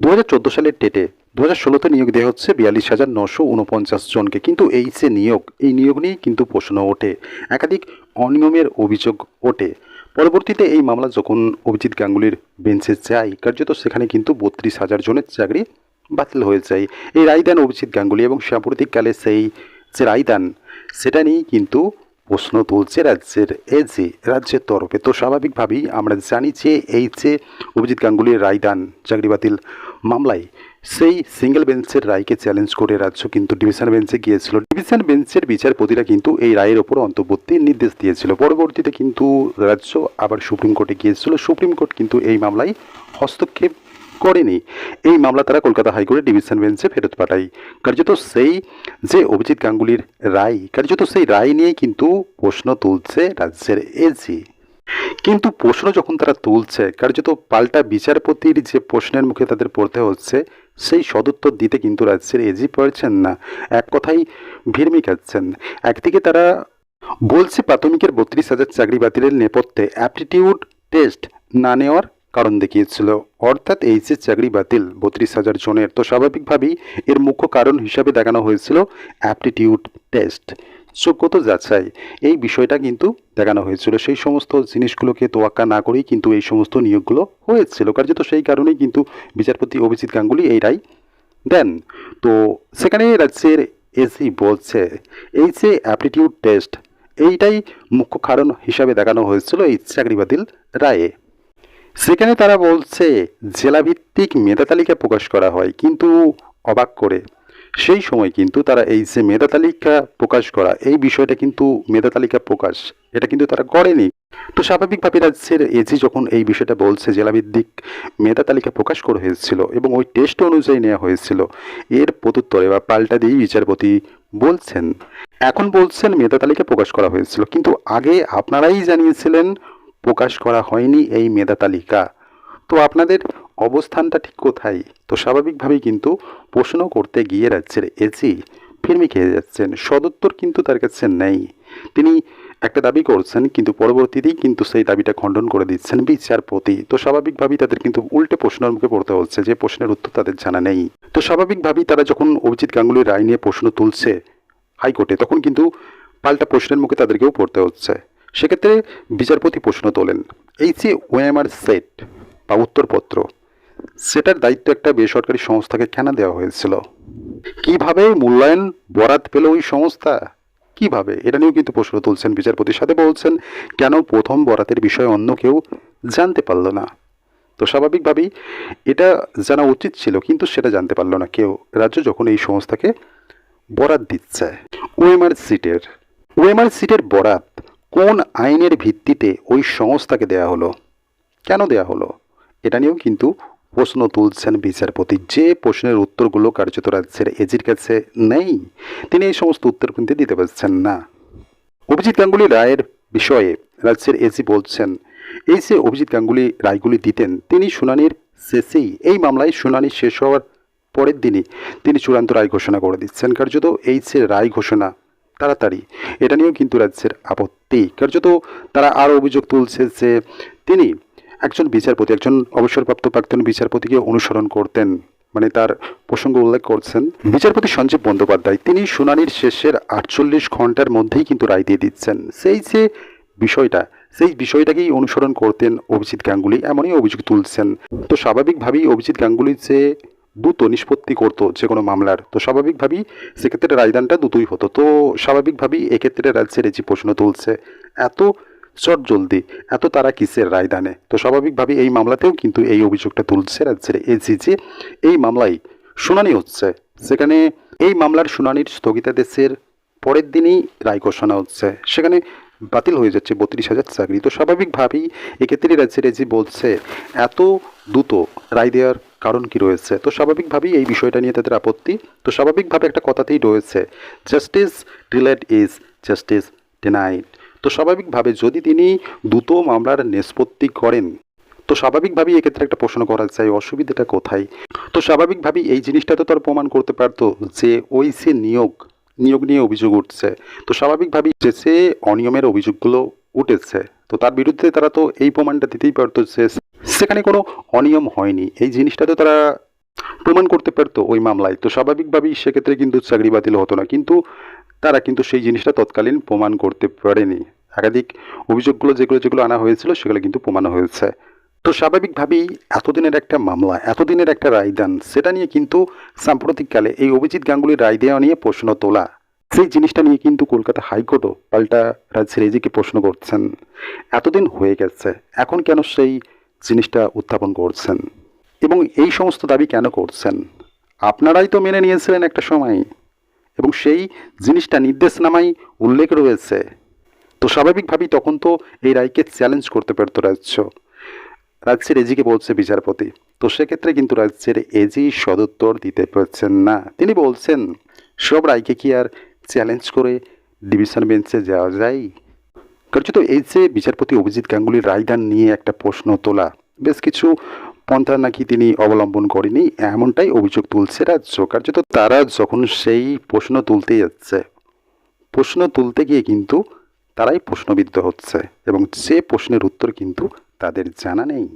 দু হাজার চোদ্দ সালের টেটে দু হাজার নিয়োগ দেওয়া হচ্ছে বিয়াল্লিশ হাজার নশো উনপঞ্চাশ জনকে। কিন্তু এই যে নিয়োগ, এই নিয়োগ নিয়েই কিন্তু প্রশ্ন ওঠে। একাধিক অনিয়মের অভিযোগ ওঠে। পরবর্তীতে এই মামলা যখন অভিজিৎ গাঙ্গুলির বেঞ্চে যায়, কার্যত সেখানে কিন্তু বত্রিশ হাজার জনের চাকরি বাতিল হয়ে যায়। এই রায় দেন অভিজিৎ গাঙ্গুলি এবং সাম্প্রতিককালে সেই যে রায় দেন সেটা নিয়েই কিন্তু প্রশ্ন তুলছে রাজ্যের এজি রাজ্যের তরফে। তো স্বাভাবিকভাবেই আমরা জানি যে এই যে অভিজিৎ গাঙ্গুলির রায় দান চাকরি বাতিল মামলায়, সেই সিঙ্গেল বেঞ্চের রায়কে চ্যালেঞ্জ করে রাজ্য কিন্তু ডিভিশন বেঞ্চে গিয়েছিল। ডিভিশন বেঞ্চের বিচারপতিরা কিন্তু এই রায়ের ওপর অন্তর্বর্তী নির্দেশ দিয়েছিল। পরবর্তীতে কিন্তু রাজ্য আবার সুপ্রিম কোর্টে গিয়েছিল। সুপ্রিম কোর্ট কিন্তু এই মামলায় হস্তক্ষেপ করেনি। এই মামলা তারা কলকাতা হাইকোর্টের ডিভিশন বেঞ্চে ফেরত পাঠায়। কার্যত সেই যে অভিজিৎ গাঙ্গুলির রায়, কার্যত সেই রায় নিয়ে কিন্তু প্রশ্ন তুলছে রাজ্যের এজি কিন্তু প্রশ্ন যখন তারা তুলছে, কার্যত পাল্টা বিচারপতির যে প্রশ্নের মুখে তাদের পড়তে হচ্ছে, সেই সদুত্তর দিতে কিন্তু রাজ্যের এজি পারছেন না। এক কথাই ভিড়মি খাচ্ছেন। একদিকে তারা বলছে প্রাথমিকের বত্রিশ হাজার চাকরি বাতিলের নেপথ্যে অ্যাপটিটিউড টেস্ট না নেওয়ার কারণ দেখিয়েছিল। অর্থাৎ এই যে চাকরি বাতিল। বত্রিশ হাজার জনের। তো স্বাভাবিকভাবেই এর মুখ্য কারণ হিসাবে দেখানো হয়েছিল অ্যাপটিটিউড টেস্ট যোগ্যতা যাচাই? এই বিষয়টা কিন্তু দেখানো হয়েছিল। সেই সমস্ত জিনিসগুলোকে তোয়াক্কা না করেই কিন্তু এই সমস্ত নিয়োগগুলো হয়েছিল। কার্যত সেই কারণেই কিন্তু বিচারপতি অভিজিৎ গাঙ্গুলি এই দেন। তো সেখানে রাজ্যের এসি বলছে এই যে অ্যাপটিটিউড টেস্ট এইটাই মুখ্য কারণ হিসাবে দেখানো হয়েছিল এই চাকরি বাতিল রায়ে। সেখানে তারা বলছে, জেলাভিত্তিক মেধা তালিকা প্রকাশ করা হয়, কিন্তু অবাক করে। সেই সময় কিন্তু তারা এই যে মেধা তালিকা প্রকাশ করা, এই বিষয়টা কিন্তু মেধা তালিকা প্রকাশ, এটা কিন্তু তারা করেনি। তো স্বাভাবিকভাবে রাজ্যের এজি যখন এই বিষয়টা বলছে, জেলাভিত্তিক মেধা তালিকা প্রকাশ করা হয়েছিল এবং ওই টেস্ট অনুযায়ী নেওয়া হয়েছিল, এর প্রত্যুত্তরে বা পাল্টা দিয়েই বিচারপতি বলছেন। এখন বলছেন মেধা তালিকা প্রকাশ করা হয়েছিল, কিন্তু আগে আপনারাই জানিয়েছিলেন প্রকাশ করা হয়নি এই মেধা তালিকা। তো আপনাদের অবস্থানটা ঠিক কোথায়? তো স্বাভাবিকভাবেই কিন্তু প্রশ্ন করতে গিয়ে রাজ্যের এজি ফিরমি খেয়ে যাচ্ছেন। সদুত্তর কিন্তু তার কাছে নেই। তিনি একটা দাবি করছেন, কিন্তু পরবর্তীতেই কিন্তু সেই দাবিটা খণ্ডন করে দিচ্ছেন বিচারপতি। তো স্বাভাবিকভাবেই তাদের কিন্তু উল্টে প্রশ্নের মুখে পড়তে হচ্ছে যে প্রশ্নের উত্তর তাদের জানা নেই। তো স্বাভাবিকভাবেই তারা যখন অভিজিৎ গাঙ্গুলির রায় নিয়ে প্রশ্ন তুলছে হাইকোর্টে, তখন কিন্তু পাল্টা প্রশ্নের মুখে তাদেরকেও পড়তে হচ্ছে। সেক্ষেত্রে বিচারপতি প্রশ্ন তোলেন, এই যে ওএমআর সেট বা উত্তরপত্র, সেটার দায়িত্ব একটা বেসরকারি সংস্থাকে কেন দেওয়া হয়েছিল? কীভাবে মূল্যায়ন বরাত পেল ওই সংস্থা? কীভাবে? এটা নিয়েও কিন্তু প্রশ্ন তুলছেন বিচারপতির সাথে বলছেন, কেন প্রথম বরাতের বিষয়ে অন্য কেউ জানতে পারল না? তো স্বাভাবিকভাবেই এটা জানা উচিত ছিল, কিন্তু সেটা জানতে পারল না কেউ। রাজ্য যখন এই সংস্থাকে বরাত দিচ্ছে ওএমআর সিটের ওএমআর সিটের বরাত কোন আইনের ভিত্তিতে ওই সংস্থাকে দেয়া হলো? কেন দেয়া হলো? এটা নিয়েও কিন্তু প্রশ্ন তুলছেন বিচারপতি। যে প্রশ্নের উত্তরগুলো কার্যত রাজ্যের এজির কাছে নেই, তিনি এই সমস্ত উত্তর কিন্তু দিতে পারছেন না। অভিজিৎ গাঙ্গুলি রায়ের বিষয়ে রাজ্যের এজি বলছেন, এই যে অভিজিৎ গাঙ্গুলি রায়গুলি দিতেন, তিনি শুনানির শেষেই, এই মামলায় শুনানি শেষ হওয়ার পরের দিনই তিনি চূড়ান্ত রায় ঘোষণা করে দিচ্ছেন। কার্যত এই যে রায় ঘোষণা তাড়াতাড়ি। এটা নিয়েও কিন্তু রাজ্যের আপত্তি। কার্যত তারা আরও অভিযোগ তুলছে যে তিনি একজন বিচারপতি, একজন অবসরপ্রাপ্ত প্রাক্তন বিচারপতিকে অনুসরণ করতেন। মানে তার প্রসঙ্গ উল্লেখ করছেন, বিচারপতি সঞ্জীব বন্দ্যোপাধ্যায়, তিনি শুনানির শেষের আটচল্লিশ ঘণ্টার মধ্যেই কিন্তু রায় দিয়ে দিচ্ছেন। সেই যে বিষয়টা, সেই বিষয়টাকেই অনুসরণ করতেন অভিজিৎ গাঙ্গুলি, এমনই অভিযোগ তুলছেন। তো স্বাভাবিকভাবেই অভিজিৎ গাঙ্গুলির যে দ্রুত নিষ্পত্তি করতো যে কোনো মামলার। তো স্বাভাবিকভাবেই সেক্ষেত্রে রায়দানটা দ্রুতই হতো। তো স্বাভাবিকভাবেই এক্ষেত্রে রাজ্যের এই প্রশ্ন তুলছে, এত চট জলদি এত তারা কিসের রায়দানে তো স্বাভাবিকভাবেই এই মামলাতেও কিন্তু এই অভিযোগটা তুলছে রাজ্যের এজি যে এই মামলায় শুনানি হচ্ছে। সেখানে এই মামলার শুনানির স্থগিতাদেশের পরের দিনই রায় ঘোষণা হচ্ছে। সেখানে বাতিল হয়ে যাচ্ছে বত্রিশ হাজার চাকরি। তো স্বাভাবিকভাবেই এক্ষেত্রে রাজ্যের এজি বলছে, এত দ্রুত রায় দেওয়ার কারণ কি রয়েছে? তো স্বাভাবিকভাবেই এই বিষয়টা নিয়ে তাদের আপত্তি। তো স্বাভাবিকভাবে একটা কথাতেই রয়েছে justice delayed is justice denied তো স্বাভাবিকভাবে যদি তিনি দ্রুত মামলার নিষ্পত্তি করেন, তো স্বাভাবিকভাবেই এক্ষেত্রে একটা প্রশ্ন করা যায়, অসুবিধাটা কোথায়? তো স্বাভাবিকভাবেই এই জিনিসটা তো তার প্রমাণ করতে পারতো যে ওই সে নিয়োগ নিয়োগ নিয়ে অভিযোগ উঠছে। তো স্বাভাবিকভাবেই যে সে অনিয়মের অভিযোগগুলো উঠেছে, তো তার বিরুদ্ধে তারা তো এই প্রমাণটা দিতেই পারতো যে সেখানে কোনো অনিয়ম হয়নি। এই জিনিসটা তো তারা প্রমাণ করতে পারতো ওই মামলায়। তো স্বাভাবিকভাবেই সেক্ষেত্রে কিন্তু চাকরি বাতিল হতো না। কিন্তু তারা কিন্তু সেই জিনিসটা তৎকালীন প্রমাণ করতে পারেনি। একাধিক অভিযোগগুলো যেগুলো যেগুলো আনা হয়েছিল সেগুলো কিন্তু প্রমাণ হয়েছে। তো স্বাভাবিকভাবেই এতদিনের একটা মামলা, এতদিনের একটা রায়দান, সেটা নিয়ে কিন্তু সাম্প্রতিককালে এই অভিজিৎ গাঙ্গুলির রায় দেওয়া নিয়ে প্রশ্ন তোলা। সেই জিনিসটা নিয়ে কিন্তু কলকাতা হাইকোর্টও পাল্টা রাজ্যের এজিকে প্রশ্ন করছেন। এতদিন হয়ে গেছে। এখন কেন সেই জিনিসটা উত্থাপন করছেন। এবং এই সমস্ত দাবি কেন করছেন? আপনারাই তো মেনে নিয়েছিলেন একটা সময়, এবং সেই জিনিসটা নির্দেশনামায় উল্লেখ রয়েছে। তো স্বাভাবিকভাবেই তখন তো এই রায়কে চ্যালেঞ্জ করতে পারতো রাজ্য। রাজ্যের এজিকে বলছে বিচারপতি। তো সেক্ষেত্রে কিন্তু রাজ্যের এজি সদুত্তর দিতে পারছেন না। তিনি বলছেন, সব রায়কে কি আর চ্যালেঞ্জ করে ডিভিশন বেঞ্চে যাওয়া যায়? কার্যত এই যে বিচারপতি অভিজিৎ গাঙ্গুলির রায়দান নিয়ে একটা প্রশ্ন তোলা, বেশ কিছু পন্থা নাকি তিনি অবলম্বন করেনি, এমনটাই অভিযোগ তুলছে রাজ্য। কার্যত তারা যখন সেই প্রশ্ন তুলতে যাচ্ছে, প্রশ্ন তুলতে গিয়ে কিন্তু তারাই প্রশ্নবিদ্ধ হচ্ছে এবং সে প্রশ্নের উত্তর কিন্তু তাদের জানা নেই।